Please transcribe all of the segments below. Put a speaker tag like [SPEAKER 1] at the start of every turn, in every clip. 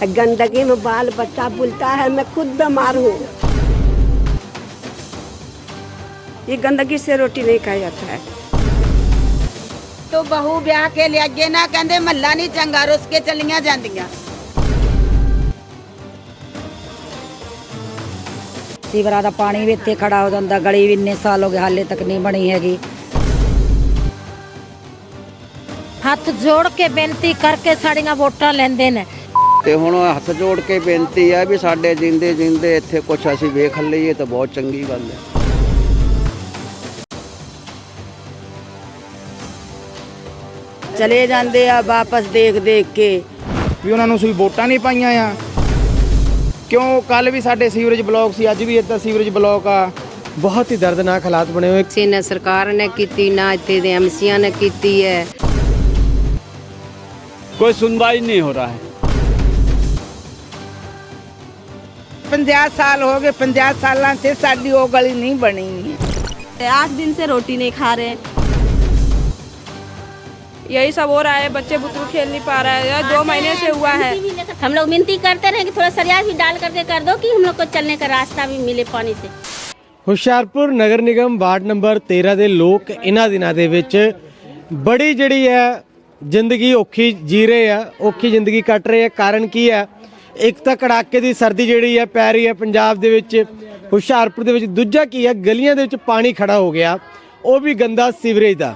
[SPEAKER 1] गंदगी में बाल बच्चा बुलता है मैं खुद बीमार हूँ ये गंदगी से रोटी नहीं खाया जाता है
[SPEAKER 2] ਤੋਂ ਬਹੂ ਵਿਆਹ ਕੇ ਲਿਆਗੇ ਨਾ ਕਹਿੰਦੇ ਮੱਲਾ ਨਹੀਂ ਚੰਗਾ ਰੁੱਸ ਕੇ ਚਲੀਆਂ ਜਾਂਦੀਆਂ
[SPEAKER 3] ਸੀਵਰਾਂ ਦਾ ਪਾਣੀ ਵੀ ਇੱਥੇ ਖੜਾ ਹੋ ਜਾਂਦਾ ਗਲੀ ਵੀ ਇੰਨੇ ਸਾਲ ਹੋ ਗਏ ਹਾਲੇ ਤੱਕ ਨਹੀਂ ਬਣੀ ਹੈਗੀ
[SPEAKER 4] ਹੱਥ ਜੋੜ ਕੇ ਬੇਨਤੀ ਕਰਕੇ ਸਾਡੀਆਂ ਵੋਟਾਂ ਲੈਂਦੇ ਨੇ
[SPEAKER 5] ਤੇ ਹੁਣ ਹੱਥ ਜੋੜ ਕੇ ਬੇਨਤੀ ਆ ਵੀ ਸਾਡੇ ਜਿੰਦੇ ਜਿੰਦੇ ਇੱਥੇ ਕੁਝ ਅਸੀਂ ਵੇਖ ਲਈਏ ਤਾਂ ਬਹੁਤ ਚੰਗੀ ਗੱਲ ਹੈ।
[SPEAKER 1] ਚਲੇ ਜਾਂਦੇ ਆ ਵਾਪਸ ਦੇਖ ਦੇਖ ਕੇ।
[SPEAKER 6] ਵੀ ਉਹਨਾਂ ਨੂੰ ਸੂਈ ਵੋਟਾਂ ਨਹੀਂ ਪਾਈਆਂ ਆ। ਕਿਉਂ? ਕੱਲ ਵੀ ਸਾਡੇ ਸੀਵਰੇਜ ਬਲਾਕ ਸੀ ਅੱਜ ਵੀ ਇੱਦਾਂ ਸੀਵਰੇਜ ਬਲਾਕ ਆ। ਬਹੁਤ ਹੀ ਦਰਦਨਾਕ ਹਾਲਾਤ ਬਣੇ ਹੋਏ।
[SPEAKER 7] ਕਿਸੇ ਨੇ ਸਰਕਾਰ ਨੇ ਕੀਤੀ ਨਾ ਇੱਥੇ ਦੇ ਐਮਸੀਆਂ ਨੇ ਕੀਤੀ ਹੈ।
[SPEAKER 8] ਕੋਈ ਸੁਣਵਾਈ ਨਹੀਂ ਹੋ ਰਹਾ ਹੈ।
[SPEAKER 2] 50 ਸਾਲ ਹੋ ਗਏ 50 ਸਾਲਾਂ 'ਚ ਸਾਡੀ ਉਹ ਗਲੀ ਨਹੀਂ ਬਣੀ ਹੈ
[SPEAKER 9] आठ दिन से रोटी नहीं खा रहे यही सब हो रहा है बच्चे बुतरू खेल नहीं पा रहा है यार दो महीने से हुआ है
[SPEAKER 4] हम लोग विनती करते रहे कि थोड़ा सरिया भी डाल करके कर दो कि हम लोग को चलने का रास्ता भी मिले पानी से
[SPEAKER 6] ਹੁਸ਼ਿਆਰਪੁਰ ਨਗਰ ਨਿਗਮ ਵਾਰਡ ਨੰਬਰ 13 ਦੇ ਲੋਕ ਇਹਨਾਂ ਦਿਨਾਂ ਦੇ ਵਿੱਚ ਬੜੀ ਜਿਹੜੀ ਹੈ ਜ਼ਿੰਦਗੀ ਔਖੀ ਜੀ ਰਹੇ ਆ ਔਖੀ ਜ਼ਿੰਦਗੀ ਕੱਟ ਰਹੇ ਆ ਕਾਰਨ ਕੀ ਹੈ ਇੱਕ ਤਾਂ ਕੜਾਕੇ ਦੀ ਸਰਦੀ ਜਿਹੜੀ ਹੈ ਪੈ ਰਹੀ ਹੈ ਪੰਜਾਬ ਦੇ ਵਿੱਚ, ਹੁਸ਼ਿਆਰਪੁਰ ਦੇ ਵਿੱਚ। ਦੂਜਾ ਕੀ ਹੈ ਗਲੀਆਂ ਦੇ ਵਿੱਚ ਪਾਣੀ ਖੜਾ ਹੋ ਗਿਆ। ਉਹ ਵੀ ਗੰਦਾ ਸੀਵਰੇਜ ਦਾ।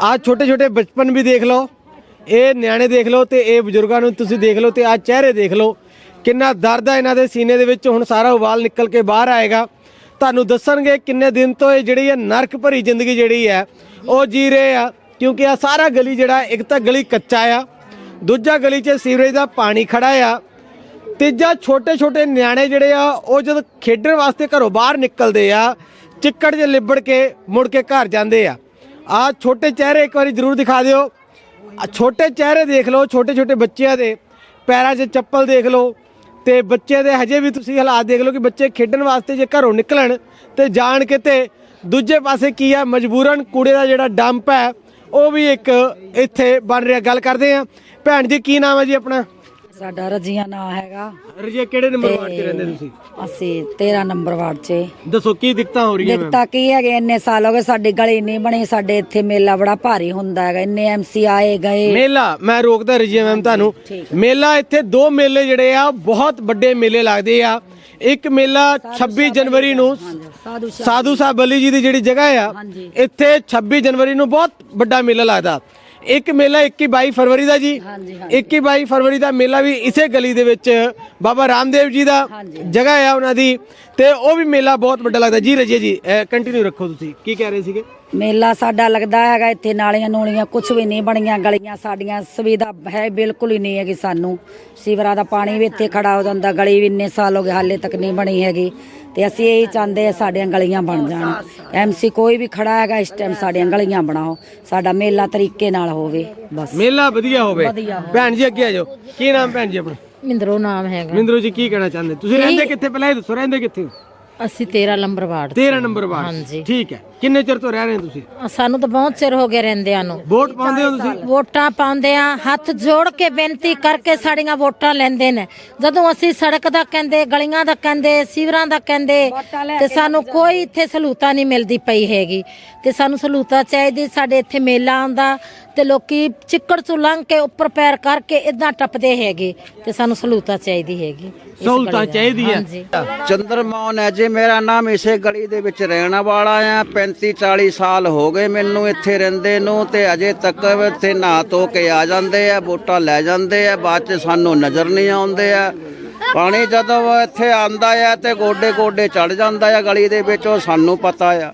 [SPEAKER 6] ਆ ਛੋਟੇ ਛੋਟੇ ਬਚਪਨ ਵੀ ਦੇਖ ਲਓ, ਇਹ ਨਿਆਣੇ ਦੇਖ ਲਓ ਤੇ ਇਹ ਬਜ਼ੁਰਗਾਂ ਨੂੰ ਤੁਸੀਂ ਦੇਖ ਲਓ ਤੇ ਆ ਚਿਹਰੇ ਦੇਖ ਲਓ। ਕਿੰਨਾ ਦਰਦ ਆ ਇਹਨਾਂ ਦੇ ਸੀਨੇ ਦੇ ਵਿੱਚ, ਹੁਣ ਸਾਰਾ ਉਬਾਲ ਨਿਕਲ ਕੇ ਬਾਹਰ ਆਏਗਾ। ਤੁਹਾਨੂੰ ਦੱਸਣਗੇ ਕਿੰਨੇ ਦਿਨ ਤੋਂ ਇਹ ਜਿਹੜੀ ਹੈ ਨਰਕ ਭਰੀ ਜ਼ਿੰਦਗੀ ਜਿਹੜੀ ਹੈ ਉਹ ਜੀ ਰਹੇ ਆ। ਕਿਉਂਕਿ ਆ ਸਾਰਾ ਗਲੀ ਜਿਹੜਾ, ਇੱਕ ਤਾਂ ਗਲੀ ਕੱਚਾ ਆ, ਦੂਜਾ ਗਲੀ 'ਚ ਸੀਵਰੇਜ ਦਾ ਪਾਣੀ ਖੜਾ ਆ। ਤੀਜਾ ਛੋਟੇ ਛੋਟੇ ਨਿਆਣੇ ਜਿਹੜੇ ਆ, ਉਹ ਜਦ ਖੇਡਣ ਵਾਸਤੇ ਘਰੋਂ ਬਾਹਰ ਨਿਕਲਦੇ ਆ, ਚਿੱਕੜ 'ਚ ਲਿਬੜ ਕੇ ਮੁੜ ਕੇ ਘਰ ਜਾਂਦੇ ਆ। ਆ ਛੋਟੇ ਚਿਹਰੇ ਇੱਕ ਵਾਰੀ ਜ਼ਰੂਰ ਦਿਖਾ ਦਿਓ। ਛੋਟੇ ਚਿਹਰੇ ਦੇਖ ਲਓ, ਛੋਟੇ ਛੋਟੇ ਬੱਚਿਆਂ ਦੇ ਪੈਰਾਂ 'ਚ ਚੱਪਲ ਦੇਖ ਲਓ ਤੇ ਬੱਚੇ ਦੇ ਹਜੇ ਵੀ ਤੁਸੀਂ ਹਾਲਾਤ ਦੇਖ ਲਓ ਕਿ ਬੱਚੇ ਖੇਡਣ ਵਾਸਤੇ ਜੇ ਘਰੋਂ ਨਿਕਲਣ ਤੇ ਜਾਣ ਕਿਤੇ ਦੂਜੇ ਪਾਸੇ ਕੀ ਆ, ਮਜਬੂਰਨ ਕੂੜੇ ਦਾ ਜਿਹੜਾ ਡੰਪ ਹੈ, ਉਹ ਵੀ ਇੱਕ ਇੱਥੇ ਬਣ ਰਿਹਾ। ਗੱਲ ਕਰਦੇ ਆ। ਭੈਣ ਜੀ, ਕੀ ਨਾਮ ਹੈ ਜੀ ਆਪਣਾ?
[SPEAKER 3] ਸਾਡਾ ਰਜੀਆ ਨਾਂ ਹੈਗਾ।
[SPEAKER 6] ਰਜੇ ਕਿਹੜੇ ਨੰਬਰ ਵਾਰਡ 'ਚ ਰਹਿੰਦੇ ਤੁਸੀਂ?
[SPEAKER 3] ਅਸੀਂ 13 ਨੰਬਰ ਵਾਰਡ 'ਚ।
[SPEAKER 6] ਦੱਸੋ ਕੀ ਦਿੱਕਤਾਂ ਹੋ ਰਹੀਆਂ
[SPEAKER 3] ਦਿੱਕਤਾਂ ਕੀ ਹੈਗੇ ਇੰਨੇ ਸਾਲ ਹੋ ਗਏ ਸਾਡੀ ਗਲੀ ਨਹੀਂ ਬਣੀ ਸਾਡੇ ਇੱਥੇ ਮੇਲਾ ਬੜਾ ਭਾਰੀ ਹੁੰਦਾ ਹੈਗਾ। ਇੰਨੇ ਐਮਸੀ ਆਏ ਗਏ।
[SPEAKER 6] ਮੇਲਾ ਮੈਂ ਰੋਕਦਾ ਰਜੀਆ ਮੈਮ ਤੁਹਾਨੂੰ। ਮੇਲਾ ਇੱਥੇ ਦੋ ਮੇਲੇ ਜਿਹੜੇ ਆ ਬਹੁਤ ਵੱਡੇ ਮੇਲੇ ਲੱਗਦੇ ਆ। ਇੱਕ ਮੇਲਾ 26 ਜਨਵਰੀ ਨੂੰ
[SPEAKER 3] ਸਾਧੂ
[SPEAKER 6] ਸਾਹਿਬ ਬਲੀ ਜੀ ਦੀ ਜਿਹੜੀ ਜਗ੍ਹਾ ਆ ਇੱਥੇ 26 ਜਨਵਰੀ ਨੂੰ ਬਹੁਤ ਵੱਡਾ ਮੇਲਾ ਲੱਗਦਾ। ਇੱਕ ਮੇਲਾ 21 22 ਫਰਵਰੀ ਦਾ ਜੀ। 21 22 ਫਰਵਰੀ ਦਾ ਮੇਲਾ ਵੀ ਇਸੇ ਗਲੀ ਦੇ ਵਿੱਚ ਬਾਬਾ ਰਾਮਦੇਵ ਜੀ ਦਾ ਜਗ੍ਹਾ ਆ ਉਹਨਾਂ ਦੀ। ਤੇ ਉਹ ਵੀ ਮੇਲਾ ਬਹੁਤ ਵੱਡਾ ਲੱਗਦਾ। ਜੀ ਰਜੇ ਜੀ ਕੰਟੀਨਿਊ ਰੱਖੋ ਤੁਸੀਂ। ਕੀ ਕਹਿ ਰਹੇ ਸੀਗੇ?
[SPEAKER 3] ਮੇਲਾ ਸਾਡਾ ਲੱਗਦਾ ਹੈਗਾ ਇੱਥੇ ਨਾਲੀਆਂ ਨੂਲੀਆਂ ਕੁਝ ਵੀ ਨਹੀਂ ਬਣੀਆਂ ਗਲੀਆਂ ਸਾਡੀਆਂ ਸੁਵਿਧਾ ਹੈ ਬਿਲਕੁਲ ਹੀ ਨਹੀਂ ਹੈਗੀ ਸਾਨੂੰ। ਸੀਵਰਾਂ ਦਾ ਪਾਣੀ ਵੀ ਇੱਥੇ ਖੜਾ ਹੋ ਜਾਂਦਾ ਗਲੀ ਵੀ ਇੰਨੇ ਸਾਲ ਹੋ ਗਏ ਹਾਲੇ ਤੱਕ ਨਹੀਂ ਬਣੀ ਹੈਗੀ। ਤੇ ਅਸੀਂ ਇਹੀ ਚਾਹੁੰਦੇ ਆ ਸਾਡੀਆਂ ਗਲੀਆਂ ਬਣ ਜਾਣ। ਐਮਸੀ ਕੋਈ ਵੀ ਖੜਾ ਹੈਗਾ ਇਸ ਟਾਈਮ ਸਾਡੀਆਂ ਗਲੀਆਂ ਬਣਾਓ। ਸਾਡਾ ਮੇਲਾ ਤਰੀਕੇ ਨਾਲ ਹੋਵੇ ਬਸ।
[SPEAKER 6] ਮੇਲਾ ਵਧੀਆ ਹੋਵੇ। ਭੈਣ ਜੀ ਅੱਗੇ ਆ ਜਾਓ। ਕੀ ਨਾਮ ਭੈਣ ਜੀ ਆਪਣਾ?
[SPEAKER 4] ਮਿੰਦਰੋ ਨਾਮ ਹੈਗਾ।
[SPEAKER 6] ਮਿੰਦਰੂ ਜੀ ਕੀ ਕਹਿਣਾ ਚਾਹੁੰਦੇ? ਤੁਸੀਂ ਰਹਿੰਦੇ ਕਿੱਥੇ? ਪਹਿਲਾਂ ਇਹ ਦੱਸੋ ਰਹਿੰਦੇ ਕਿੱਥੇ?
[SPEAKER 4] ਅਸੀਂ 13 ਨੰਬਰ ਵਾਰਡ
[SPEAKER 6] 13 ਨੰਬਰ ਵਾਰਡ।
[SPEAKER 4] ਹਾਂਜੀ।
[SPEAKER 6] ਠੀਕ ਹੈ। ਕਿੰਨੇ ਚਿਰ ਤੋਂ ਰਹਿ ਰਹੇ ਹੋ ਤੁਸੀਂ?
[SPEAKER 4] ਸਾਨੂੰ ਤਾਂ ਬਹੁਤ ਚਿਰ ਹੋ ਗਿਆ ਰਹਿੰਦਿਆਂ ਨੂੰ।
[SPEAKER 6] ਵੋਟ ਪਾਉਂਦੇ ਹੋ ਤੁਸੀਂ?
[SPEAKER 4] ਵੋਟਾਂ ਪਾਉਂਦੇ ਆ ਹੱਥ ਜੋੜ ਕੇ ਬੇਨਤੀ ਕਰਕੇ ਸਾਡੀਆਂ ਵੋਟਾਂ ਲੈਂਦੇ ਨੇ। ਜਦੋਂ ਅਸੀਂ ਸੜਕ ਦਾ ਕਹਿੰਦੇ ਗਲੀਆਂ ਦਾ ਕਹਿੰਦੇ ਸੀਵਰਾਂ ਦਾ ਕਹਿੰਦੇ ਤੇ ਸਾਨੂੰ ਕੋਈ ਇੱਥੇ ਸਹੂਲਤਾਂ ਨਹੀਂ ਮਿਲਦੀ ਪਈ ਹੈਗੀ। ਤੇ ਸਾਨੂੰ ਸਹੂਲਤਾਂ ਚਾਹੀਦੀ ਸਾਡੇ ਇੱਥੇ ਮੇਲਾ ਆਉਂਦਾ ਤੇ ਲੋਕੀ ਚਿੱਕੜ ਚੋਂ ਲੰਘ ਕੇ ਉੱਪਰ ਪੈਰ ਕਰਕੇ ਇਦਾਂ ਟੱਪਦੇ ਹੈਗੇ ਤੇ ਸਾਨੂੰ ਸਹੂਲਤਾਂ ਚਾਹੀਦੀ ਹੈਗੀ।
[SPEAKER 6] ਸਹੂਲਤਾਂ। ਚਾਹੀਦੀ ਹੈ।
[SPEAKER 5] ਚੰਦਰ ਮੋਹਨ ਹੈ ਜੀ ਮੇਰਾ ਨਾਮ ਇਸੇ ਗਲੀ ਦੇ ਵਿੱਚ ਰਹਿਣ ਵਾਲਾ ਆ 35 40 ਸਾਲ ਹੋ ਗਏ ਮੈਨੂੰ ਇੱਥੇ ਰਹਿੰਦੇ ਨੂੰ ਤੇ ਅਜੇ ਤੱਕ ਇੱਥੇ ਨਹਾ ਧੋ ਕੇ ਆ ਜਾਂਦੇ ਆ ਵੋਟਾਂ ਲੈ ਜਾਂਦੇ ਆ, ਬਾਅਦ ਚ ਸਾਨੂੰ ਨਜ਼ਰ ਨਹੀਂ ਆਉਂਦੇ ਆ। ਪਾਣੀ ਜਦੋਂ ਇੱਥੇ ਆਂਦਾ ਆ ਤੇ ਗੋਡੇ ਗੋਡੇ ਚੜ ਜਾਂਦਾ ਆ ਗਲੀ ਦੇ ਵਿੱਚ ਉਹ ਸਾਨੂੰ ਪਤਾ ਆ।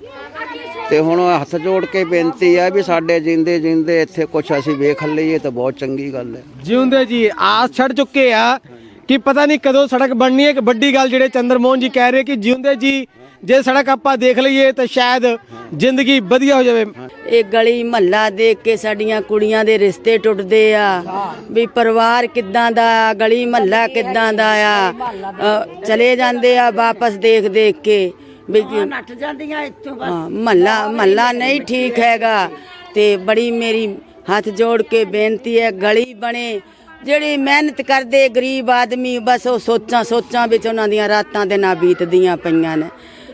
[SPEAKER 5] ਤੇ ਹੁਣ ਹੱਥ ਜੋੜ ਕੇ ਬੇਨਤੀ ਆ ਵੀ ਸਾਡੇ ਜਿੰਦੇ ਜਿੰਦੇ ਇੱਥੇ ਕੁਝ ਅਸੀਂ ਵੇਖ ਲਈਏ ਤਾਂ ਬਹੁਤ ਚੰਗੀ ਗੱਲ ਹੈ
[SPEAKER 6] ਜਿਉਂਦੇ ਜੀ, ਆਸ ਛੱਡ ਚੁੱਕੇ ਆ ਕਿ ਪਤਾ ਨਹੀਂ ਕਦੋਂ ਸੜਕ ਬਣਨੀ ਹੈ, ਇੱਕ ਵੱਡੀ ਗੱਲ ਜਿਹੜੇ ਚੰਦਰ ਮੋਹਨ ਜੀ ਕਹਿ ਰਹੇ ਕਿ ਜਿਉਂਦੇ ਜੀ ਜੇ ਸੜਕ ਆਪਾਂ ਦੇਖ ਲਈਏ ਤਾਂ ਸ਼ਾਇਦ ਜ਼ਿੰਦਗੀ ਵਧੀਆ ਹੋ ਜਾਵੇ।
[SPEAKER 1] ਇਹ ਗਲੀ ਮਹੱਲਾ ਦੇਖ ਕੇ ਸਾਡੀਆਂ ਕੁੜੀਆਂ ਦੇ ਰਿਸ਼ਤੇ ਟੁੱਟਦੇ ਆ। ਵੀ ਪਰਿਵਾਰ ਕਿੱਦਾਂ ਦਾ ਗਲੀ ਮਹੱਲਾ ਕਿੱਦਾਂ ਦਾ ਆ। ਅ, ਚਲੇ ਜਾਂਦੇ ਆ ਵਾਪਸ ਦੇਖ ਦੇਖ ਕੇ। ਵੀ ਨੱਠ ਜਾਂਦੀਆਂ ਇੱਥੋਂ ਬਸ। ਮਹੱਲਾ ਮਹੱਲਾ ਨਹੀਂ ਠੀਕ ਹੈਗਾ। ਤੇ ਬੜੀ ਮੇਰੀ ਹੱਥ ਜੋੜ ਕੇ ਬੇਨਤੀ ਹੈ ਗਲੀ ਬਣੇ। ਜਿਹੜੀ ਮਿਹਨਤ ਕਰਦੇ ਗਰੀਬ ਆਦਮੀ ਬਸ ਉਹ ਸੋਚਾਂ ਸੋਚਾਂ ਵਿੱਚ ਉਹਨਾਂ ਦੀਆਂ ਰਾਤਾਂ ਦੇ ਨਾ ਬੀਤਦੀਆਂ ਪਈਆਂ ਨੇ।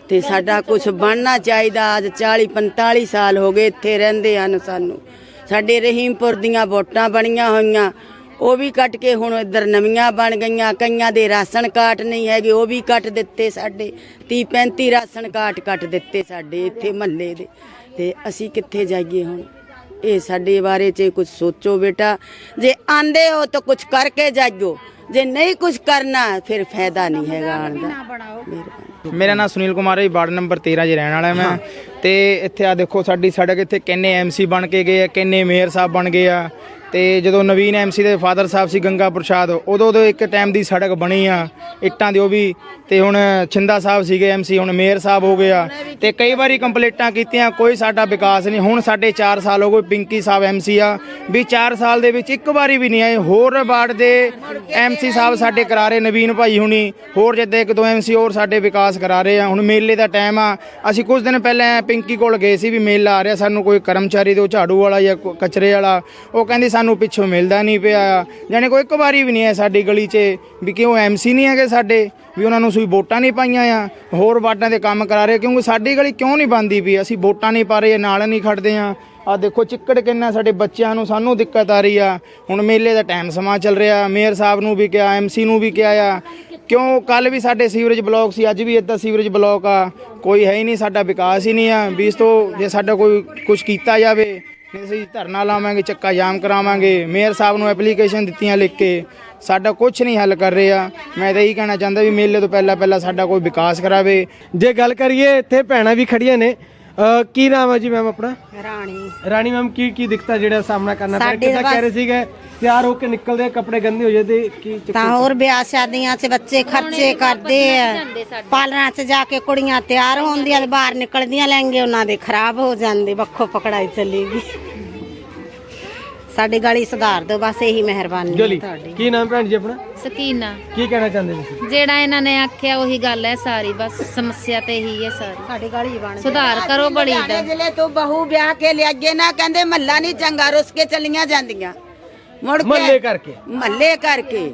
[SPEAKER 1] ਤੇ ਸਾਡਾ ਕੁਝ ਬਣਨਾ ਚਾਹੀਦਾ। ਅੱਜ 40 45 ਸਾਲ ਹੋ ਗਏ ਇੱਥੇ ਰਹਿੰਦੇ ਹਨ ਸਾਨੂੰ। ਸਾਡੇ ਰਹੀਮਪੁਰ ਦੀਆਂ ਵੋਟਾਂ ਬਣੀਆਂ ਹੋਈਆਂ। ਉਹ ਵੀ ਕੱਟ ਕੇ ਹੁਣ ਇੱਧਰ ਨਵੀਆਂ ਬਣ ਗਈਆਂ। ਕਈਆਂ ਦੇ ਰਾਸ਼ਨ ਕਾਰਡ ਨਹੀਂ ਹੈਗੇ ਉਹ ਵੀ ਕੱਟ ਦਿੱਤੇ ਸਾਡੇ। 30 35 ਰਾਸ਼ਨ ਕਾਰਡ ਕੱਟ ਦਿੱਤੇ ਸਾਡੇ ਇੱਥੇ ਮਹੱਲੇ ਦੇ। ਤੇ ਅਸੀਂ ਕਿੱਥੇ ਜਾਈਏ ਹੁਣ? ਇਹ ਸਾਡੇ ਬਾਰੇ 'ਚ ਕੁਝ ਸੋਚੋ ਬੇਟਾ। ਜੇ ਆਂਦੇ ਹੋ ਤਾਂ ਕੁਝ ਕਰਕੇ ਜਾਈਓ। ਜੇ ਨਹੀਂ ਕੁਝ ਕਰਨਾ ਫਿਰ ਫਾਇਦਾ ਨਹੀਂ ਹੈਗਾ ਆਉਣ ਦਾ। ਮਿਹਰਬਾਨੀ।
[SPEAKER 10] ਮੇਰਾ ਨਾਮ ਸੁਨੀਲ ਕੁਮਾਰ ਹੈ ਜੀ, ਵਾਰਡ ਨੰਬਰ 13 'ਚ ਰਹਿਣ ਵਾਲਾ ਮੈਂ। ਤੇ ਇੱਥੇ ਆ ਦੇਖੋ ਸਾਡੀ ਸੜਕ ਇੱਥੇ ਕਿੰਨੇ ਐਮਸੀ ਬਣ ਕੇ ਗਏ ਆ ਕਿੰਨੇ ਮੇਅਰ ਸਾਹਿਬ ਬਣ ਗਏ ਆ। ਤੇ ਜਦੋਂ ਨਵੀਨ ਐਮਸੀ ਦੇ ਫਾਦਰ ਸਾਹਿਬ ਸੀ ਗੰਗਾ ਪ੍ਰਸ਼ਾਦ, ਉਦੋਂ ਤੋਂ ਇੱਕ ਟਾਈਮ ਦੀ ਸੜਕ ਬਣੀ ਆ, ਇੱਟਾਂ ਦੀ ਉਹ ਵੀ, ਤੇ ਹੁਣ ਛਿੰਦਾ ਸਾਹਿਬ ਸੀਗੇ ਐਮਸੀ ਹੁਣ ਮੇਅਰ ਸਾਹਿਬ ਹੋ ਗਏ ਆ, ਤੇ ਕਈ ਵਾਰੀ ਕੰਪਲੀਟਾਂ ਕੀਤੀਆਂ, ਕੋਈ ਸਾਡਾ ਵਿਕਾਸ ਨਹੀਂ। ਹੁਣ ਸਾਡੇ 4 ਸਾਲ ਹੋ ਗਏ ਪਿੰਕੀ ਸਾਹਿਬ ਐਮਸੀ ਆ, ਵੀ 4 ਸਾਲ ਦੇ ਵਿੱਚ ਇੱਕ ਵਾਰੀ ਵੀ ਨਹੀਂ ਆਏ। ਹੋਰ ਵਾਰਡ ਦੇ ਐਮਸੀ ਸਾਹਿਬ ਸਾਡੇ ਕਰਾ ਰਹੇ, ਨਵੀਨ ਭਾਈ ਹੁਣੀ, ਹੋਰ ਜਿੱਦਾਂ ਇੱਕ ਦੋ ਐਮਸੀ ਹੋਰ ਸਾਡੇ ਵਿਕਾਸ ਕਰਾ ਰਹੇ ਆ। ਹੁਣ ਮੇਲੇ ਦਾ ਟਾਈਮ ਆ। ਅਸੀਂ ਕੁਝ ਦਿਨ ਪਹਿਲਾਂ ਪਿੰਕੀ ਕੋਲ ਗਏ ਸੀ ਵੀ ਮੇਲਾ ਆ ਰਿਹਾ, ਸਾਨੂੰ ਕੋਈ ਕਰਮਚਾਰੀ ਦਿਓ ਝਾੜੂ ਵਾਲਾ ਜਾਂ ਕਚਰੇ ਵਾਲਾ, ਉਹ ਕਹਿੰਦੀ ਸਾਨੂੰ ਪਿੱਛੋਂ ਮਿਲਦਾ ਨਹੀਂ ਪਿਆ। ਜਾਣੀ ਕੋਈ ਇੱਕ ਵਾਰੀ ਵੀ ਨਹੀਂ ਹੈ ਸਾਡੀ ਗਲੀ 'ਚ ਵੀ ਕਿਉਂ ਐਮਸੀ ਨਹੀਂ ਹੈਗੇ ਸਾਡੇ, ਵੀ ਉਹਨਾਂ ਨੂੰ ਸੂਈ ਵੋਟਾਂ ਨਹੀਂ ਪਾਈਆਂ ਆ, ਹੋਰ ਵਾਰਡਾਂ ਦੇ ਕੰਮ ਕਰਾ ਰਹੇ ਕਿਉਂਕਿ ਸਾਡੀ ਗਲੀ ਕਿਉਂ ਨਹੀਂ ਬੰਦੀ ਵੀ ਅਸੀਂ ਵੋਟਾਂ ਨਹੀਂ ਪਾ ਰਹੇ, ਨਾਲ ਨਹੀਂ ਖੜਦੇ ਆ। ਆ ਦੇਖੋ ਚਿੱਕੜ ਕਿੰਨਾ ਸਾਡੇ ਬੱਚਿਆਂ ਨੂੰ ਸਾਨੂੰ ਦਿੱਕਤ ਆ ਰਹੀ ਆ। ਹੁਣ ਮੇਲੇ ਦਾ ਟਾਈਮ ਸਮਾਂ ਚੱਲ ਰਿਹਾ, ਮੇਅਰ ਸਾਹਿਬ ਨੂੰ ਵੀ ਕਿਹਾ ਐਮਸੀ ਨੂੰ ਵੀ ਕਿਹਾ ਆ। ਕਿਉਂ ਕੱਲ ਵੀ ਸਾਡੇ ਸੀਵਰੇਜ ਬਲਾਕ ਸੀ, ਅੱਜ ਵੀ ਇੱਦਾਂ ਸੀਵਰੇਜ ਬਲਾਕ ਆ। ਕੋਈ ਹੈ ਹੀ ਨਹੀਂ, ਸਾਡਾ ਵਿਕਾਸ ਹੀ ਨਹੀਂ ਆ, ਵੀ ਇਸ ਤੋਂ ਜੇ ਸਾਡਾ ਕੋਈ ਕੁਝ ਕੀਤਾ ਜਾਵੇ ਨਹੀਂ ਅਸੀਂ ਧਰਨਾ ਲਾਵਾਂਗੇ, ਚੱਕਾ ਜਾਮ ਕਰਾਵਾਂਗੇ। ਮੇਅਰ ਸਾਹਿਬ ਨੂੰ ਐਪਲੀਕੇਸ਼ਨ ਦਿੱਤੀਆਂ ਲਿਖ ਕੇ। ਸਾਡਾ ਕੁਝ ਨਹੀਂ ਹੱਲ ਕਰ ਰਿਹਾ। ਮੈਂ ਤਾਂ ਇਹੀ ਕਹਿਣਾ ਚਾਹੁੰਦਾ ਵੀ ਮੇਲੇ ਤੋਂ ਪਹਿਲਾਂ ਪਹਿਲਾਂ ਸਾਡਾ ਕੋਈ ਵਿਕਾਸ ਕਰਾਵੇ।
[SPEAKER 6] ਜੇ ਗੱਲ ਕਰੀਏ, ਇੱਥੇ ਭੈਣਾਂ ਵੀ ਖੜੀਆਂ ਨੇ। ਅਹ ਕੀ ਨਾਮ ਹੈ ਜੀ ਮੈਮ ਆਪਣਾ?
[SPEAKER 7] ਰਾਣੀ।
[SPEAKER 6] ਰਾਣੀ ਮੈਮ ਕੀ ਕੀ ਦਿੱਕਤਾਂ ਜਿਹੜਾ ਸਾਹਮਣਾ ਕਰਨਾ ਪਿਆ?
[SPEAKER 7] ਸਾਡੇ
[SPEAKER 6] ਕਿੱਦਾਂ
[SPEAKER 7] ਬਸ-
[SPEAKER 6] ਕਹਿ ਰਹੇ ਸੀਗੇ? ਤਿਆਰ ਹੋ ਕੇ ਨਿਕਲਦੇ ਆ, ਕੱਪੜੇ ਗੰਦੇ ਹੋ ਜਾਂਦੇ ਕੀ ਚੱਕਰ?
[SPEAKER 4] ਤਾਂ ਹੋਰ ਵਿਆਹ ਸ਼ਾਦੀਆਂ 'ਚ ਬੱਚੇ ਖਰਚੇ ਕਰਦੇ ਆ। ਪਾਲਣਾ 'ਚ ਜਾ ਕੇ ਕੁੜੀਆਂ ਤਿਆਰ ਹੁੰਦੀਆਂ ਤੇ ਬਾਹਰ ਨਿਕਲਦੀਆਂ ਲੈਂਗੇ ਉਹਨਾਂ ਦੇ ਖਰਾਬ ਹੋ ਜਾਂਦੇ ਵੱਖੋ ਪਕੜਾਈ ਚੱਲੇਗੀ। ਸਾਡੀ ਗਲੀ ਸੁਧਾਰ ਦਿਓ ਬਸ ਇਹੀ ਮਿਹਰਬਾਨੀ ਹੈ ਤੁਹਾਡੀ।
[SPEAKER 6] ਕੀ ਨਾਮ ਭੈਣ ਜੀ ਆਪਣਾ?
[SPEAKER 11] ਸਕੀਨਾ।
[SPEAKER 6] ਕੀ ਕਹਿਣਾ ਚਾਹੁੰਦੇ ਤੁਸੀਂ?
[SPEAKER 11] ਜਿਹੜਾ ਇਹਨਾਂ ਨੇ ਆਖਿਆ ਉਹੀ ਗੱਲ ਹੈ ਸਾਰੀ ਬਸ ਸਮੱਸਿਆ ਤੇ ਇਹੀ ਹੈ ਸਾਰੀ।
[SPEAKER 4] ਸਾਡੀ ਗਲੀ ਬਣ
[SPEAKER 11] ਸੁਧਾਰ ਕਰੋ ਗਲੀ ਦਾ।
[SPEAKER 1] ਜਿਲੇ ਤੂੰ ਬਹੂ ਵਿਆਹ ਕੇ ਲਿਆਗੇ ਨਾ ਕਹਿੰਦੇ ਮੱਲਾ ਨਹੀਂ ਚੰਗਾ ਰੁੱਸ ਕੇ ਚਲੀਆਂ ਜਾਂਦੀਆਂ। ਮੁੜ ਕੇ
[SPEAKER 6] ਮਹੱਲੇ ਕਰਕੇ।
[SPEAKER 1] ਮਹੱਲੇ ਕਰਕੇ।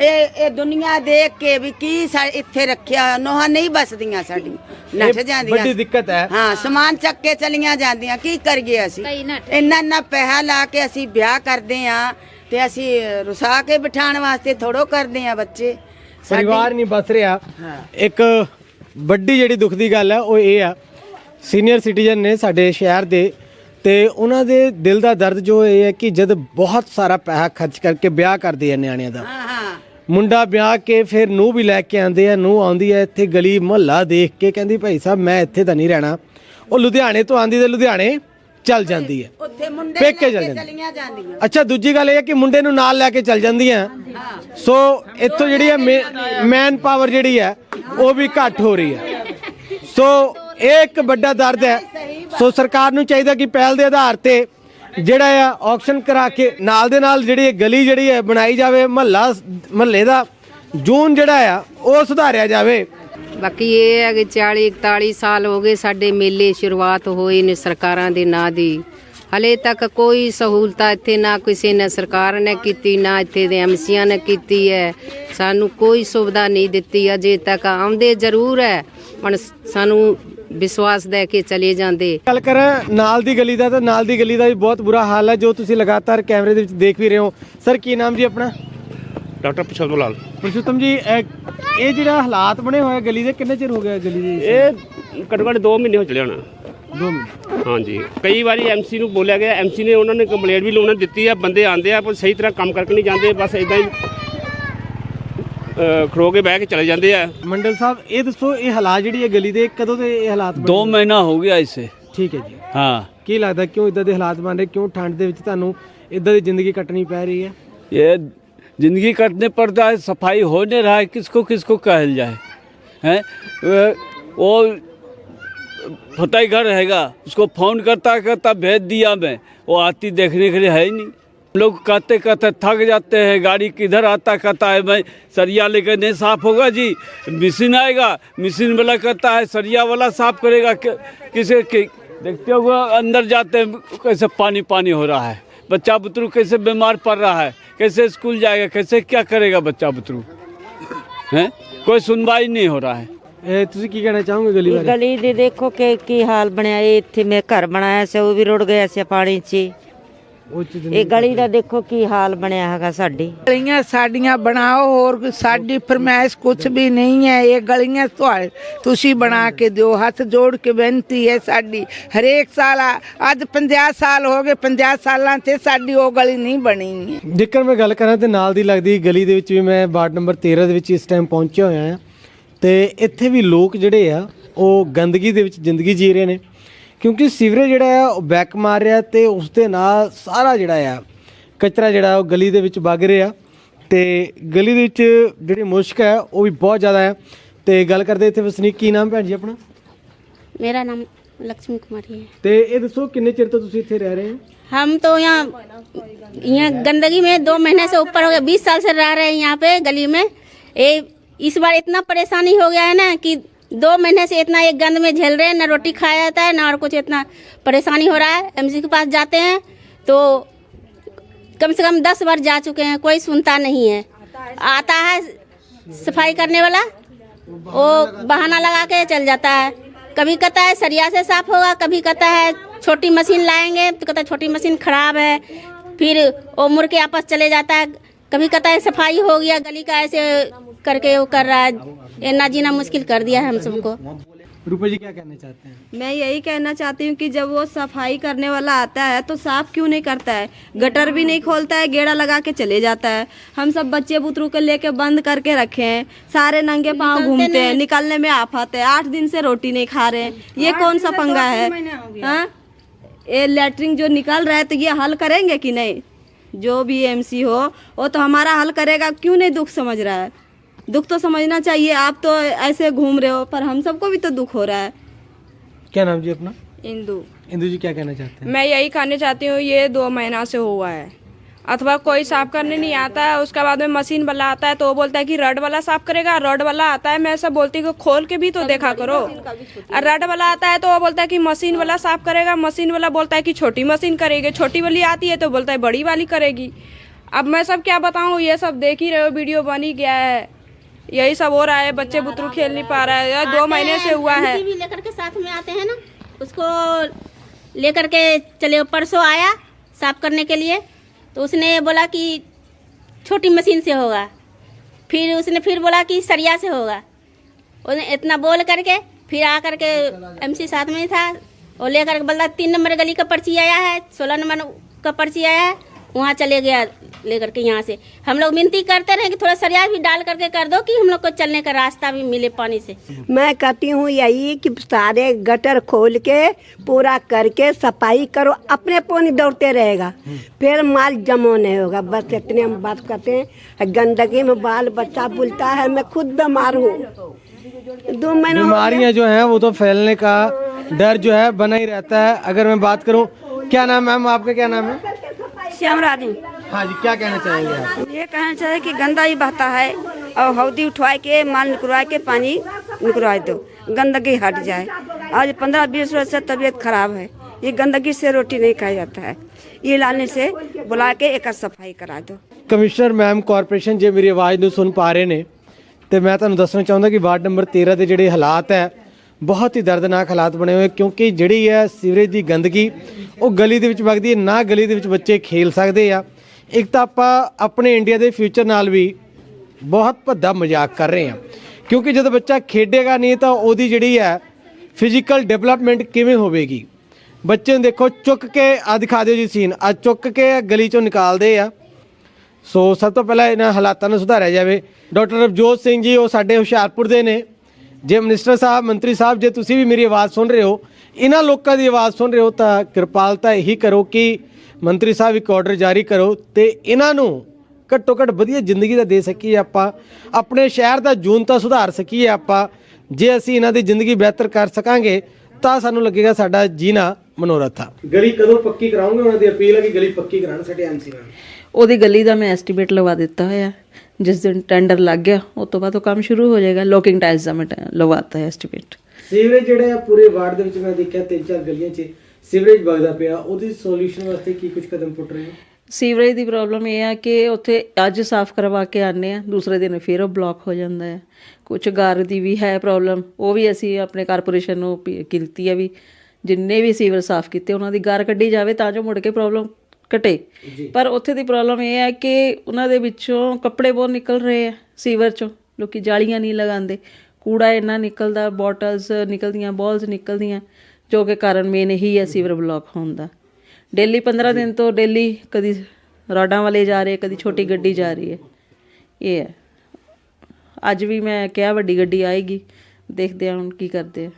[SPEAKER 1] ਇਹ ਇਹ ਦੁਨੀਆ ਦੇਖ ਕੇ ਵੀ ਕੀ ਸਾ- ਇੱਥੇ ਰੱਖਿਆ ਨੋਹਾਂ ਨਹੀਂ ਬਸਦੀਆਂ ਸਾਡੀ ਨੱਠ
[SPEAKER 6] ਇਹ
[SPEAKER 1] ਜਾਂਦੀਆਂ।
[SPEAKER 6] ਵੱਡੀ ਦਿੱਕਤ ਹੈ।
[SPEAKER 1] ਹਾਂ ਸਮਾਨ ਚੱਕ ਕੇ ਚਲੀਆਂ ਜਾਂਦੀਆਂ ਕੀ ਕਰੀਏ ਅਸੀਂ?
[SPEAKER 11] ਕਈ ਨੱਠ।
[SPEAKER 1] ਇੰਨਾ ਇੰਨਾ ਪੈਸਾ ਲਾ ਕੇ ਅਸੀਂ ਵਿਆਹ ਕਰਦੇ ਆ ਤੇ ਅਸੀਂ ਰੁਸਾ ਕੇ ਬਿਠਾਉਣ ਵਾਸਤੇ ਥੋੜੋ ਕਰਦੇ ਆ ਬੱਚੇ। ਸਾਡੀ-
[SPEAKER 6] ਪਰਿਵਾਰ ਨਹੀਂ ਬਸ ਰਿਹਾ। ਇੱਕ ਵੱਡੀ ਜਿਹੜੀ ਦੁੱਖ ਦੀ ਗੱਲ ਹੈ ਉਹ ਇਹ ਆ। ਸੀਨੀਅਰ ਸਿਟੀਜ਼ਨ ਨੇ ਸਾਡੇ ਸ਼ਹਿਰ ਦੇ ਤੇ ਉਹਨਾਂ ਦੇ ਦਿਲ ਦਾ ਦਰਦ ਜੋ ਇਹ ਹੈ ਕਿ ਜਦ ਬਹੁਤ ਸਾਰਾ ਪੈਸਾ ਖਰਚ ਕਰਕੇ ਵਿਆਹ ਕਰਦੇ ਆ ਨਿਆਣਿਆਂ ਦਾ।
[SPEAKER 1] ਹਾਂ ਹਾਂ।
[SPEAKER 6] ਮੁੰਡਾ ਵਿਆਹ ਕੇ ਫਿਰ ਨੂੰ ਵੀ ਲੈ ਕੇ ਆਉਂਦੇ ਆ ਨੂੰ ਆਉਂਦੀ ਹੈ ਇੱਥੇ ਗਲੀ ਮੁਹੱਲਾ ਦੇਖ ਕੇ ਕਹਿੰਦੀ ਭਾਈ ਸਾਹਿਬ ਮੈਂ ਇੱਥੇ ਤਾਂ ਨਹੀਂ ਰਹਿਣਾ। ਉਹ ਲੁਧਿਆਣੇ ਤੋਂ ਆਂਦੀ ਤੇ ਲੁਧਿਆਣੇ ਚੱਲ ਜਾਂਦੀ ਹੈ
[SPEAKER 1] ਉੱਥੇ ਮੁੰਡੇ
[SPEAKER 6] ਪੇਕੇ
[SPEAKER 1] ਲੈ
[SPEAKER 6] ਚੱਲ
[SPEAKER 1] ਕੇ
[SPEAKER 6] ਜਾਂਦੇ।
[SPEAKER 1] ਚਲੀਆਂ ਜਾਂਦੀਆਂ।
[SPEAKER 6] ਅੱਛਾ ਦੂਜੀ ਗੱਲ ਇਹ ਹੈ ਕਿ ਮੁੰਡੇ ਨੂੰ ਨਾਲ ਲੈ ਕੇ ਚੱਲ ਜਾਂਦੀਆਂ। ਸੋ ਇੱਥੋਂ ਜਿਹੜੀ ਹੈ ਮੈਨ ਪਾਵਰ ਜਿਹੜੀ ਹੈ ਉਹ ਵੀ ਘੱਟ ਹੋ ਰਹੀ ਹੈ ਸੋ ਇਹ ਇੱਕ ਵੱਡਾ ਦਰਦ ਹੈ। ਸੋ ਸਰਕਾਰ ਨੂੰ ਚਾਹੀਦਾ ਕਿ ਪਹਿਲ ਦੇ ਆਧਾਰ ਤੇ ਜਿਹੜਾ ਆ ਆਕਸ਼ਨ ਕਰਾ ਕੇ ਨਾਲ ਦੇ ਨਾਲ ਜਿਹੜੀ ਗਲੀ ਜਿਹੜੀ ਹੈ ਬਣਾਈ ਜਾਵੇ, ਮਹੱਲਾ ਮਹੱਲੇ ਦਾ ਜੂਨ ਜਿਹੜਾ ਆ, ਉਹ ਸੁਧਾਰਿਆ ਜਾਵੇ।
[SPEAKER 7] ਬਾਕੀ ਇਹ ਹੈ ਕਿ 40 41 ਸਾਲ ਹੋ ਗਏ ਸਾਡੇ ਮੇਲੇ ਸ਼ੁਰੂਆਤ ਹੋਏ ਨੇ ਸਰਕਾਰਾਂ ਦੇ ਨਾਂ ਦੀ। ਹਲੇ ਤੱਕ ਕੋਈ ਸਹੂਲਤਾਂ ਇੱਥੇ ਨਾ ਕਿਸੇ ਨੇ ਸਰਕਾਰ ਨੇ ਕੀਤੀ, ਨਾ ਇੱਥੇ ਦੇ ਐਮਸੀਆਂ ਨੇ ਕੀਤੀ ਹੈ। ਸਾਨੂੰ ਕੋਈ ਸੁਵਿਧਾ ਨਹੀਂ ਦਿੱਤੀ, ਅਜੇ ਤੱਕ ਆਉਂਦੇ ਜ਼ਰੂਰ ਹੈ। ਹੁਣ ਸਾਨੂੰ ਵਿਸ਼ਵਾਸ ਦੇ ਕੇ ਚਲੇ ਜਾਂਦੇ।
[SPEAKER 6] ਗੱਲ ਕਰ ਨਾਲ ਦੀ ਗਲੀ ਦਾ ਤਾਂ ਨਾਲ ਦੀ ਗਲੀ ਦਾ ਵੀ ਬਹੁਤ ਬੁਰਾ ਹਾਲ ਹੈ ਜੋ ਤੁਸੀਂ ਲਗਾਤਾਰ ਕੈਮਰੇ ਦੇ ਵਿੱਚ ਦੇਖ ਵੀ ਰਹੇ ਹੋ। ਸਰ ਕੀ ਨਾਮ ਜੀ ਆਪਣਾ?
[SPEAKER 8] ਡਾਕਟਰ ਪ੍ਰਸ਼ੋਤਮ ਲਾਲ
[SPEAKER 6] ਪ੍ਰਸ਼ੋਤਮ ਜੀ ਇਹ ਜਿਹੜਾ ਹਾਲਾਤ ਬਣੇ ਹੋਏ ਗਲੀ ਦੇ ਕਿੰਨੇ ਚਿਰ ਹੋ ਗਿਆ ਗਲੀ ਦੇ
[SPEAKER 8] ਇਹ ਘੱਟੋ ਘੱਟ 2 ਮਹੀਨੇ ਹੋ ਚਲੇ ਹੋਣਾ।
[SPEAKER 6] 2
[SPEAKER 8] ਮਹੀਨੇ। ਕਈ ਵਾਰੀ ਐਮਸੀ ਨੂੰ ਬੋਲਿਆ ਗਿਆ ਐਮਸੀ ਨੇ ਉਹਨਾਂ ਨੇ ਕੰਪਲੇਂਟ ਵੀ ਲੋਨਾਂ ਦਿੱਤੀ ਆ ਬੰਦੇ ਆਂਦੇ ਆ ਪਰ ਸਹੀ ਤਰ੍ਹਾਂ ਕੰਮ ਕਰਕੇ ਨਹੀਂ ਜਾਂਦੇ ਬਸ ਇਦਾਂ ਹੀ ਖੜੋ ਕੇ ਬਹਿ ਕੇ ਚਲੇ ਜਾਂਦੇ ਆ
[SPEAKER 6] ਮੰਡਲ ਸਾਹਿਬ ਇਹ ਦੱਸੋ ਇਹ ਹਾਲਾਤ ਜਿਹੜੀ ਹੈ ਗਲੀ ਦੇ ਕਦੋਂ ਦੇ ਇਹ ਹਾਲਾਤ ਬਣੇ
[SPEAKER 12] दो
[SPEAKER 6] ਹੋਏ?
[SPEAKER 12] महीना हो गया इसे
[SPEAKER 6] ਠੀਕ ਹੈ ਜੀ
[SPEAKER 12] हाँ
[SPEAKER 6] ਕੀ ਲੱਗਦਾ ਕਿਉਂ ਇਦਾਂ ਦੇ ਹਾਲਾਤ ਬਣ ਰਹੇ ਕਿਉਂ ਠੰਡ ਦੇ ਵਿੱਚ ਤੁਹਾਨੂੰ ਇਦਾਂ ਦੀ ਜ਼ਿੰਦਗੀ ਕੱਟਣੀ ਪੈ ਰਹੀ ਹੈ
[SPEAKER 12] ये जिंदगी कटने पड़ता है सफाई हो नहीं रहा है किसको किसको कहल जाए हैं वो फतेह घर रहेगा उसको फोन करता करता भेज दिया मैं वो आती देखने के लिए है ही नहीं लोग कहते कहते थक जाते हैं गाड़ी किधर आता कहता है भाई सरिया लेकर नहीं साफ़ होगा जी? मशीन आएगा मशीन वाला कहता है सरिया वाला साफ़ करेगा किसे कि, देखते हो अंदर जाते हैं कैसे पानी पानी हो रहा है बच्चा बुतरू कैसे बीमार पड़ रहा है कैसे स्कूल जाएगा कैसे क्या करेगा बच्चा बुतरू? है? कोई सुनवाई नहीं हो रहा है।
[SPEAKER 6] ए, तुसी
[SPEAKER 3] की कहना चाहोगे गली गली दे देखो के की हाल बनाया इतने मैं घर बनाया से वो भी रोड गया से
[SPEAKER 6] पानी ची।
[SPEAKER 3] ਇਹ ਗਲੀ ਦਾ ਦੇਖੋ ਕੀ ਹਾਲ ਬਣਿਆ ਹੈਗਾ ਸਾਡੀ।
[SPEAKER 2] ਗਲੀਆਂ ਸਾਡੀਆਂ ਬਣਾਓ ਹੋਰ ਕੋਈ ਸਾਡੀ ਫਰਮਾਇਸ਼ ਕੁਝ ਵੀ ਨਹੀਂ ਹੈ। ਇਹ ਗਲੀਆਂ ਤੁਹਾਡੇ ਤੁਸੀਂ ਬਣਾ ਕੇ ਦਿਓ ਹੱਥ ਜੋੜ ਕੇ ਬੇਨਤੀ ਹੈ ਸਾਡੀ। ਹਰੇਕ ਸਾਲ ਅੱਜ 50 ਸਾਲ ਹੋ ਗਏ 50 ਸਾਲਾਂ ਤੇ ਸਾਡੀ ਉਹ ਗਲੀ ਨਹੀਂ ਬਣੀ ਹੈ।
[SPEAKER 6] ਜੇਕਰ ਮੈਂ ਗੱਲ ਕਰਾਂ ਤੇ ਨਾਲ ਦੀ ਲੱਗਦੀ ਗਲੀ ਦੇ ਵਿੱਚ ਵੀ ਮੈਂ ਵਾਰਡ ਨੰਬਰ 13 ਦੇ ਵਿੱਚ ਇਸ ਟਾਈਮ ਪਹੁੰਚਿਆ ਹੋਇਆ ਹਾਂ। ਤੇ ਇੱਥੇ ਵੀ ਲੋਕ ਜਿਹੜੇ ਆ ਉਹ ਗੰਦਗੀ ਦੇ ਵਿੱਚ ਜ਼ਿੰਦਗੀ ਜੀ ਰਹੇ ਨੇ। ਕਿਉਂਕਿ ਸੀਵਰੇਜ ਜਿਹੜਾ ਆ ਉਹ ਬੈਕ ਮਾਰ ਰਿਹਾ ਤੇ ਉਸ ਦੇ ਨਾਲ ਸਾਰਾ ਜਿਹੜਾ ਆ ਕਚਰਾ ਜਿਹੜਾ ਉਹ ਗਲੀ ਦੇ ਵਿੱਚ ਵਗ ਰਿਹਾ ਤੇ ਗਲੀ ਦੇ ਵਿੱਚ ਜਿਹੜੀ ਮੁਸ਼ਕ ਹੈ ਉਹ ਵੀ ਬਹੁਤ ਜ਼ਿਆਦਾ ਹੈ ਤੇ ਗੱਲ ਕਰਦੇ ਇੱਥੇ ਵਸਨੀਕ ਕੀ ਨਾਮ ਭੈਣ ਜੀ ਆਪਣਾ
[SPEAKER 11] मेरा नाम लक्ष्मी कुमारी है
[SPEAKER 6] ਤੇ ਇਹ ਦੱਸੋ ਕਿੰਨੇ ਚਿਰ ਤੋਂ ਤੁਸੀਂ ਇੱਥੇ ਰਹਿ ਰਹੇ ਹੋ
[SPEAKER 11] हम तो यहाँ यहाँ गंदगी में दो महीने से ऊपर हो गया बीस साल से रह रहे हैं यहाँ पे गली में ये इस बार इतना परेशानी हो गया है ना कि दो महीने से इतना एक गंद में झेल रहे हैं, ना रोटी खाया जाता है, ना और कुछ इतना परेशानी हो रहा है। एमसी के पास जाते हैं तो कम से कम दस बार जा चुके हैं, कोई सुनता नहीं है। आता है सफ़ाई करने वाला, वो बहाना लगा के चल जाता है। कभी कहता है, सरिया से साफ़ होगा, कभी कहता है, छोटी मशीन लाएँगे तो कहता है, छोटी मशीन खराब है। फिर वो मुड़ के आपस चले जाता है। कभी कहता है, सफ़ाई हो गया, गली का ऐसे करके वो कर रहा है। ना जीना मुश्किल कर दिया है हम सबको।
[SPEAKER 6] रूपा जी क्या कहना चाहते हैं?
[SPEAKER 9] मैं यही कहना चाहती हूँ कि जब वो सफ़ाई करने वाला आता है तो साफ़ क्यों नहीं करता है? गटर भी नहीं खोलता है गेड़ा लगा के चले जाता है। हम सब बच्चे बुतरू को लेके बंद करके रखे हैं। सारे नंगे पाँव घूमते हैं निकलने में आफत है। आठ दिन से रोटी नहीं खा रहे हैं। ये कौन सा पंगा है? हाँ? ये लेटरिन जो निकल रहा है तो ये हल करेंगे कि नहीं? जो भी एमसी हो वो तो हमारा हल करेगा। क्यों नहीं दुख समझ रहा है? दुख तो समझना चाहिए आप तो ऐसे घूम रहे हो पर हम सबको भी तो दुख हो रहा है।
[SPEAKER 6] क्या नाम जी अपना?
[SPEAKER 9] इंदू।
[SPEAKER 6] इंदु जी क्या कहना चाहते हैं?
[SPEAKER 9] मैं यही कहना चाहती हूँ ये दो महीना से हुआ है। अथवा कोई साफ़ करने नहीं आता है उसके बाद में मशीन वाला आता है तो वो बोलता है कि रड वाला साफ़ करेगा रड वाला आता है मैं सब बोलती हूँ खोल के भी तो देखा करो। और रड वाला आता है तो वो बोलता है कि मशीन वाला साफ़ करेगा मशीन वाला बोलता है कि छोटी मशीन करेगी छोटी वाली आती है तो बोलता है बड़ी वाली करेगी। अब मैं सब क्या बताऊँ ये सब देख ही रहे हो वीडियो बन ही गया है। यही सब हो रहा है बच्चे बुतरू खेल नहीं पा रहा है। यार दो महीने से हुआ है।
[SPEAKER 11] भी लेकर के साथ में आते हैं ना? उसको लेकर के चले परसों आया साफ़ करने के लिए तो उसने बोला कि छोटी मशीन से होगा। फिर उसने फिर बोला कि सरिया से होगा। उसने इतना बोल करके फिर आ करके एमसी साथ में ही था। और लेकर के बोला तीन नंबर गली का पर्ची आया है सोलह नंबर का पर्ची आया है। वहाँ चले गया लेकर के यहाँ से। हम लोग विनती करते रहे कि थोड़ा सरिया भी डाल करके कर दो कि हम लोग को चलने का रास्ता भी मिले पानी से।
[SPEAKER 13] मैं कहती हूँ यही कि सारे गटर खोल के पूरा करके सफ़ाई करो अपने पानी दौड़ते रहेगा। फिर माल जमा नहीं होगा। बस इतने हम बात करते हैं। गंदगी में बाल बच्चा बुलता है मैं खुद बीमार हूँ। दो महीने।
[SPEAKER 6] बीमारियाँ जो हैं वो तो फैलने का डर जो है बना ही रहता है। अगर मैं बात करूँ क्या नाम है मैम आपका? क्या नाम है?
[SPEAKER 1] श्याम रानी
[SPEAKER 6] हाँ जी क्या कहना चाहेंगे आप
[SPEAKER 1] ये कहना चाहिए कि गंदा ही बहता है और हौदी उठवा के माल निकलवा के पानी निकलवा दो गंदगी हट जाए आज पंद्रह बीस रोज से तबीयत खराब है ये गंदगी से रोटी नहीं खाया जाता है ये लाने से बुला के एक सफाई करा दो
[SPEAKER 6] ਕਮਿਸ਼ਨਰ ਮੈਮ ਕਾਰਪੋਰੇਸ਼ਨ ਜੇ ਮੇਰੀ ਆਵਾਜ਼ ਨੂੰ ਸੁਣ ਪਾ ਰਹੇ ਨੇ ਤੇ ਮੈਂ ਤੁਹਾਨੂੰ ਦੱਸਣਾ ਚਾਹੁੰਦਾ ਕਿ ਵਾਰਡ ਨੰਬਰ 13 ਦੇ ਜਿਹੜੇ ਹਾਲਾਤ ਹੈ ਬਹੁਤ ਹੀ ਦਰਦਨਾਕ ਹਾਲਾਤ ਬਣੇ ਹੋਏ, ਕਿਉਂਕਿ ਜਿਹੜੀ ਹੈ ਸੀਵਰੇਜ ਦੀ ਗੰਦਗੀ, ਉਹ ਗਲੀ ਦੇ ਵਿੱਚ ਵਗਦੀ ਹੈ, ਨਾ ਗਲੀ ਦੇ ਵਿੱਚ ਬੱਚੇ ਖੇਲ ਸਕਦੇ ਆ। ਇੱਕ ਤਾਂ ਆਪਾਂ ਆਪਣੇ ਇੰਡੀਆ ਦੇ ਫਿਊਚਰ ਨਾਲ ਵੀ ਬਹੁਤ ਭੱਦਾ ਮਜ਼ਾਕ ਕਰ ਰਹੇ ਹਾਂ। ਕਿਉਂਕਿ ਜਦੋਂ ਬੱਚਾ ਖੇਡੇਗਾ ਨਹੀਂ ਤਾਂ ਉਹਦੀ ਜਿਹੜੀ ਹੈ ਫਿਜ਼ੀਕਲ ਡਿਵੈਲਪਮੈਂਟ ਕਿਵੇਂ ਹੋਵੇਗੀ? ਬੱਚੇ ਨੂੰ ਦੇਖੋ, ਚੁੱਕ ਕੇ ਆ ਦਿਖਾ ਦਿਓ ਜੀ ਸੀਨ ਆ ਚੁੱਕ ਕੇ ਗਲੀ ਚੋਂ ਨਿਕਾਲਦੇ ਆ। ਸੋ ਸਭ ਤੋਂ ਪਹਿਲਾਂ ਇਹਨਾਂ ਹਾਲਾਤਾਂ ਨੂੰ ਸੁਧਾਰਿਆ ਜਾਵੇ। ਡਾਕਟਰ ਰਵਜੋਤ ਸਿੰਘ ਜੀ, ਉਹ ਸਾਡੇ ਹੁਸ਼ਿਆਰਪੁਰ ਦੇ ਨੇ। ਜੇ ਮਿਨਿਸਟਰ ਸਾਹਿਬ ਮੰਤਰੀ ਸਾਹਿਬ ਜੇ ਤੁਸੀਂ ਵੀ ਮੇਰੀ ਆਵਾਜ਼ ਸੁਣ ਰਹੇ ਹੋ ਇਹਨਾਂ ਲੋਕਾਂ ਦੀ ਆਵਾਜ਼ ਸੁਣ ਰਹੇ ਹੋ ਤਾਂ ਕਿਰਪਾਲਤਾ ਇਹੀ ਕਰੋ ਕਿ ਮੰਤਰੀ ਸਾਹਿਬ ਇੱਕ ਆਰਡਰ ਜਾਰੀ ਕਰੋ ਤੇ ਇਹਨਾਂ ਨੂੰ ਘੱਟੋ ਘੱਟ ਵਧੀਆ ਜ਼ਿੰਦਗੀ ਦਾ ਦੇ ਸਕੀਏ ਆਪਾਂ। ਆਪਣੇ ਸ਼ਹਿਰ ਦਾ ਜੂਨ ਤਾਂ ਸੁਧਾਰ ਸਕੀਏ ਆਪਾਂ। ਜੇ ਅਸੀਂ ਇਹਨਾਂ ਦੀ ਜ਼ਿੰਦਗੀ ਬਿਹਤਰ ਕਰ ਸਕਾਂਗੇ ਤਾਂ ਸਾਨੂੰ ਲੱਗੇਗਾ ਸਾਡਾ ਜੀਣਾ ਮਨੋਰਥ ਆ। ਗਲੀ ਕਦੋਂ ਪੱਕੀ ਕਰਾਉਂਗੇ ਉਹਨਾਂ ਦੀ ਅਪੀਲ ਹੈ ਕਿ ਗਲੀ ਪੱਕੀ ਕਰਾਉਣ ਸਾਡੇ ਐਮਸੀ ਨਾਲ?
[SPEAKER 14] ਉਹਦੀ ਗਲੀ ਦਾ ਮੈਂ ਐਸਟੀਮੇਟ ਲਵਾ ਦਿੱਤਾ ਹੋਇਆ। ਜਿਸ ਦਿਨ ਟੈਂਡਰ ਲੱਗ ਗਿਆ ਉਸ ਤੋਂ ਬਾਅਦ ਉਹ ਕੰਮ ਸ਼ੁਰੂ ਹੋ ਜਾਏਗਾ ਲੋਕਿੰਗ ਟਾਈਲਸ ਦਾ ਮੈਂ ਲਵਾਤਾ ਹੈ ਐਸਟੀਮੇਟ
[SPEAKER 6] ਸੀਵਰੇਜ ਜਿਹੜਾ ਆ ਪੂਰੇ ਵਾਰਡ ਦੇ ਵਿੱਚ ਮੈਂ ਦੇਖਿਆ ਤਿੰਨ ਚਾਰ ਗਲੀਆਂ 'ਚ ਸੀਵਰੇਜ ਵਗਦਾ ਪਿਆ। ਉਹਦੀ ਸੋਲੂਸ਼ਨ ਵਾਸਤੇ ਕੀ ਕੁਝ ਕਦਮ ਪੁੱਟ ਰਹੇ ਹੋ?
[SPEAKER 14] ਸੀਵਰੇਜ ਦੀ ਪ੍ਰੋਬਲਮ ਇਹ ਹੈ ਕਿ ਉੱਥੇ ਅੱਜ ਸਾਫ਼ ਕਰਵਾ ਕੇ ਆਨੇ ਆ ਦੂਸਰੇ ਦਿਨ ਫਿਰ ਉਹ ਬਲੌਕ ਹੋ ਜਾਂਦਾ ਹੈ। ਕੁਝ ਗਾਰ ਦੀ ਵੀ ਹੈ ਪ੍ਰੋਬਲਮ ਉਹ ਵੀ ਅਸੀਂ ਆਪਣੇ ਕਾਰਪੋਰੇਸ਼ਨ ਨੂੰ ਕੀਤੀ ਹੈ ਵੀ ਜਿੰਨੇ ਵੀ ਸੀਵਰ ਸਾਫ਼ ਕੀਤੇ ਉਹਨਾਂ ਦੀ ਗਾਰ ਕੱਢੀ ਜਾਵੇ ਤਾਂ ਜੋ ਮੁੜ ਕੇ ਪ੍ਰੋਬਲਮ ਘਟੇ ਪਰ ਉੱਥੇ ਦੀ ਪ੍ਰੋਬਲਮ ਇਹ ਹੈ ਕਿ ਉਹਨਾਂ ਦੇ ਵਿੱਚੋਂ ਕੱਪੜੇ ਬਹੁਤ ਨਿਕਲ ਰਹੇ ਆ ਸੀਵਰ ਚੋਂ। ਲੋਕੀ ਜਾਲੀਆਂ ਨਹੀਂ ਲਗਾਉਂਦੇ। ਕੂੜਾ ਇੰਨਾ ਨਿਕਲਦਾ ਬੋਟਲਸ ਨਿਕਲਦੀਆਂ ਬਾਲਸ ਨਿਕਲਦੀਆਂ ਜੋ ਕਿ ਕਾਰਨ ਮੇਨ ਇਹੀ ਹੈ ਸੀਵਰ ਬਲੌਕ ਹੋਣ ਦਾ। ਡੇਲੀ 15 ਦਿਨ ਤੋਂ ਡੇਲੀ ਕਦੀ ਰਾਡਾਂ ਵਾਲੇ ਜਾ ਰਹੇ ਕਦੀ ਛੋਟੀ ਗੱਡੀ ਜਾ ਰਹੀ ਹੈ। ਇਹ ਹੈ। ਅੱਜ ਵੀ ਮੈਂ ਕਿਹਾ ਵੱਡੀ ਗੱਡੀ ਆਏਗੀ। ਦੇਖਦੇ ਹਾਂ ਹੁਣ ਕੀ ਕਰਦੇ ਆ।